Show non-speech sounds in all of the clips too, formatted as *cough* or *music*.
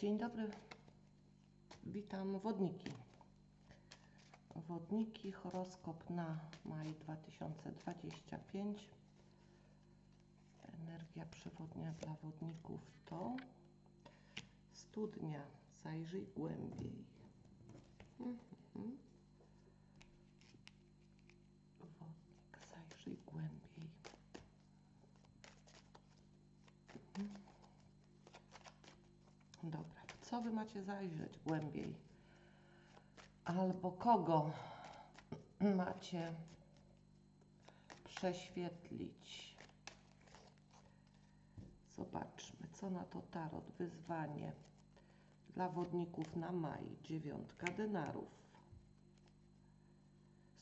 Dzień dobry. Witam wodniki. Wodniki, horoskop na maj 2025. Energia przewodnia dla wodników to studnia. Zajrzyj głębiej. Mhm. Wodnik, zajrzyj głębiej. Mhm. Dobra, w co wy macie zajrzeć głębiej? Albo kogo macie prześwietlić? Zobaczmy, co na to tarot. Wyzwanie dla wodników na maj. Dziewiątka denarów.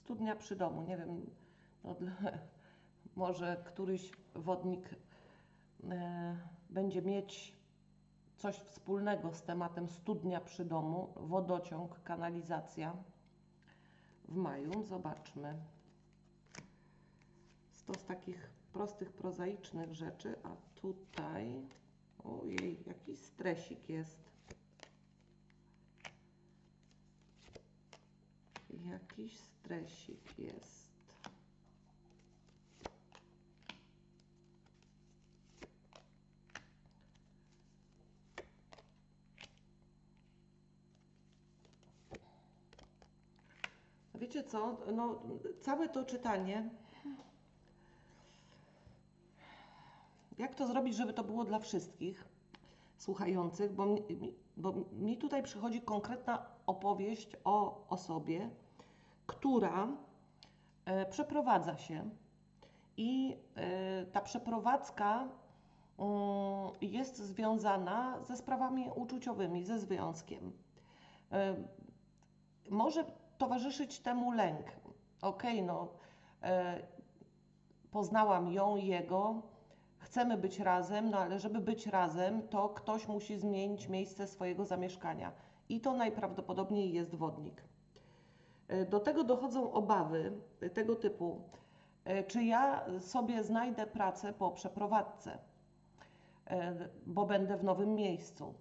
Studnia przy domu. Nie wiem, no, może któryś wodnik e, będzie mieć coś wspólnego z tematem studnia przy domu, wodociąg, kanalizacja w maju. Zobaczmy. To z takich prostych, prozaicznych rzeczy, a tutaj, ojej, jaki stresik jest. Jakiś stresik jest. Wiecie co? No, całe to czytanie. Jak to zrobić, żeby to było dla wszystkich słuchających? Bo mi, bo mi tutaj przychodzi konkretna opowieść o osobie, która e, przeprowadza się i e, ta przeprowadzka mm, jest związana ze sprawami uczuciowymi, ze związkiem. E, może towarzyszyć temu lęk. Okej, okay, no, e, poznałam ją, jego, chcemy być razem, no ale żeby być razem, to ktoś musi zmienić miejsce swojego zamieszkania. I to najprawdopodobniej jest wodnik. E, do tego dochodzą obawy tego typu, e, czy ja sobie znajdę pracę po przeprowadzce, e, bo będę w nowym miejscu.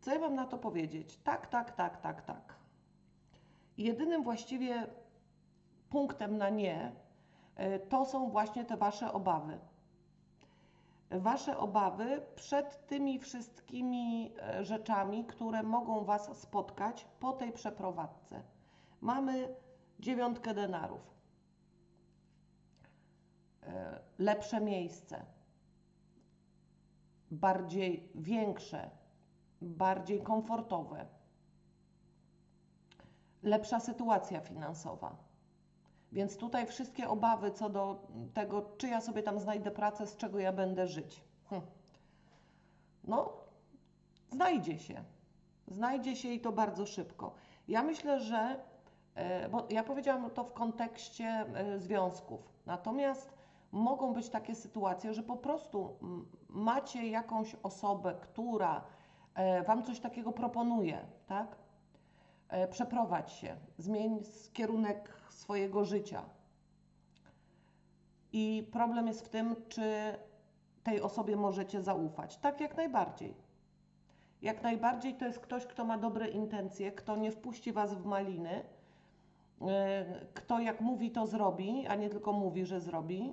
Co ja mam na to powiedzieć? Tak, tak, tak, tak, tak. Jedynym właściwie punktem na nie e, to są właśnie te Wasze obawy. Wasze obawy przed tymi wszystkimi e, rzeczami, które mogą Was spotkać po tej przeprowadzce. Mamy dziewiątkę denarów. E, lepsze miejsce, bardziej większe, bardziej komfortowe lepsza sytuacja finansowa. Więc tutaj wszystkie obawy co do tego, czy ja sobie tam znajdę pracę, z czego ja będę żyć. Hm. No, znajdzie się. Znajdzie się i to bardzo szybko. Ja myślę, że, e, bo ja powiedziałam to w kontekście e, związków, natomiast mogą być takie sytuacje, że po prostu macie jakąś osobę, która e, Wam coś takiego proponuje, tak? E, przeprowadź się, zmień kierunek swojego życia. I problem jest w tym, czy tej osobie możecie zaufać. Tak, jak najbardziej. Jak najbardziej to jest ktoś, kto ma dobre intencje, kto nie wpuści was w maliny, e, kto jak mówi, to zrobi, a nie tylko mówi, że zrobi.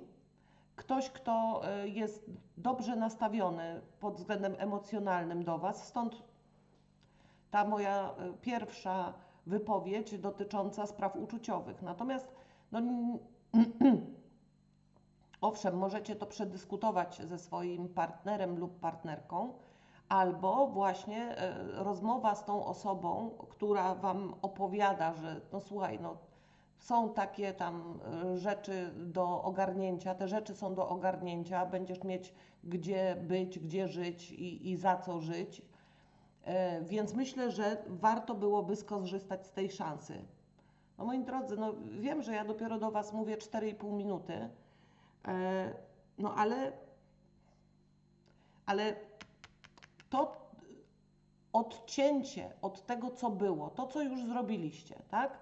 Ktoś, kto e, jest dobrze nastawiony pod względem emocjonalnym do was, stąd ta moja e, pierwsza wypowiedź dotycząca spraw uczuciowych. Natomiast, no, *clears throat* owszem, możecie to przedyskutować ze swoim partnerem lub partnerką, albo właśnie e, rozmowa z tą osobą, która Wam opowiada, że no słuchaj, no są takie tam e, rzeczy do ogarnięcia, te rzeczy są do ogarnięcia, będziesz mieć gdzie być, gdzie żyć i, i za co żyć więc myślę, że warto byłoby skorzystać z tej szansy. No moi drodzy, no wiem, że ja dopiero do Was mówię 4,5 minuty, e, no ale, ale to odcięcie od tego, co było, to, co już zrobiliście, tak?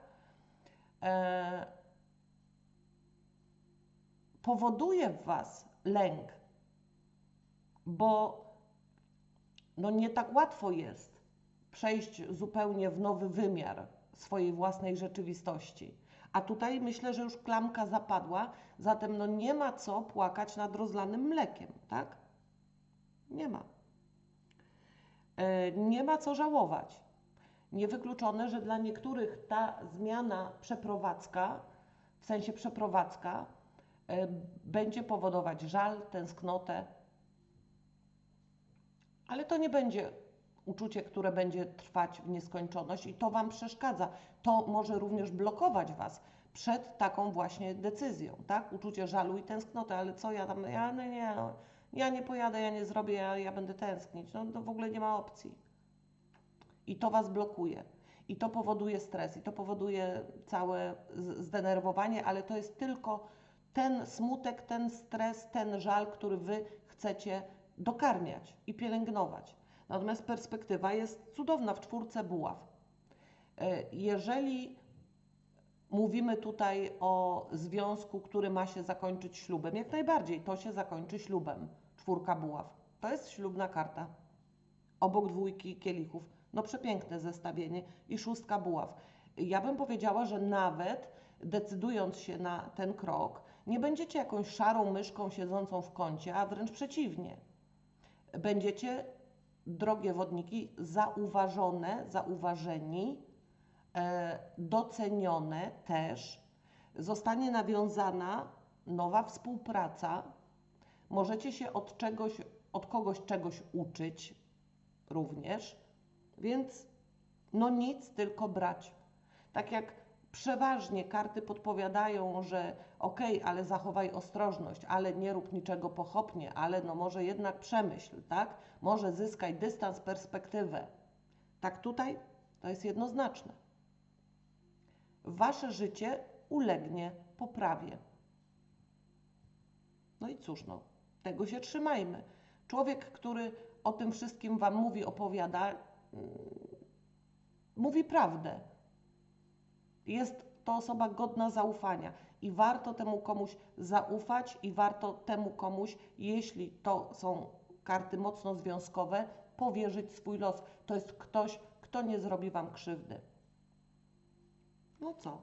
E, powoduje w Was lęk, bo no nie tak łatwo jest przejść zupełnie w nowy wymiar swojej własnej rzeczywistości. A tutaj myślę, że już klamka zapadła, zatem no nie ma co płakać nad rozlanym mlekiem, tak? Nie ma. E, Nie ma co żałować. Niewykluczone, że dla niektórych ta zmiana przeprowadzka, w sensie przeprowadzka, e, będzie powodować żal, tęsknotę, ale to nie będzie uczucie, które będzie trwać w nieskończoność i to Wam przeszkadza. To może również blokować Was przed taką właśnie decyzją, tak? Uczucie żalu i tęsknoty, ale co ja tam, ja no nie, no, ja nie pojadę, ja nie zrobię, ja, ja będę tęsknić. No to w ogóle nie ma opcji. I to Was blokuje. I to powoduje stres, i to powoduje całe zdenerwowanie, ale to jest tylko ten smutek, ten stres, ten żal, który Wy chcecie dokarmiać i pielęgnować. Natomiast perspektywa jest cudowna w czwórce buław. E, Jeżeli mówimy tutaj o związku, który ma się zakończyć ślubem, jak najbardziej to się zakończy ślubem. Czwórka buław. To jest ślubna karta. Obok dwójki kielichów. No przepiękne zestawienie i szóstka buław. Ja bym powiedziała, że nawet decydując się na ten krok, nie będziecie jakąś szarą myszką siedzącą w kącie, a wręcz przeciwnie. Będziecie, drogie wodniki, zauważone, zauważeni, e, docenione też. Zostanie nawiązana nowa współpraca. Możecie się od czegoś, od kogoś czegoś uczyć również, więc no nic, tylko brać. Tak jak przeważnie karty podpowiadają, że okej, ale zachowaj ostrożność, ale nie rób niczego pochopnie, ale no może jednak przemyśl, tak? Może zyskaj dystans, perspektywę. Tak tutaj to jest jednoznaczne. Wasze życie ulegnie poprawie. No i cóż, no, tego się trzymajmy. Człowiek, który o tym wszystkim Wam mówi, opowiada, mm, mówi prawdę. Jest to osoba godna zaufania i warto temu komuś zaufać i warto temu komuś, jeśli to są karty mocno związkowe, powierzyć swój los. To jest ktoś, kto nie zrobi Wam krzywdy. No co?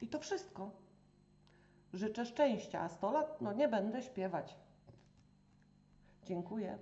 I to wszystko. Życzę szczęścia, a 100 lat, no nie będę śpiewać. Dziękuję.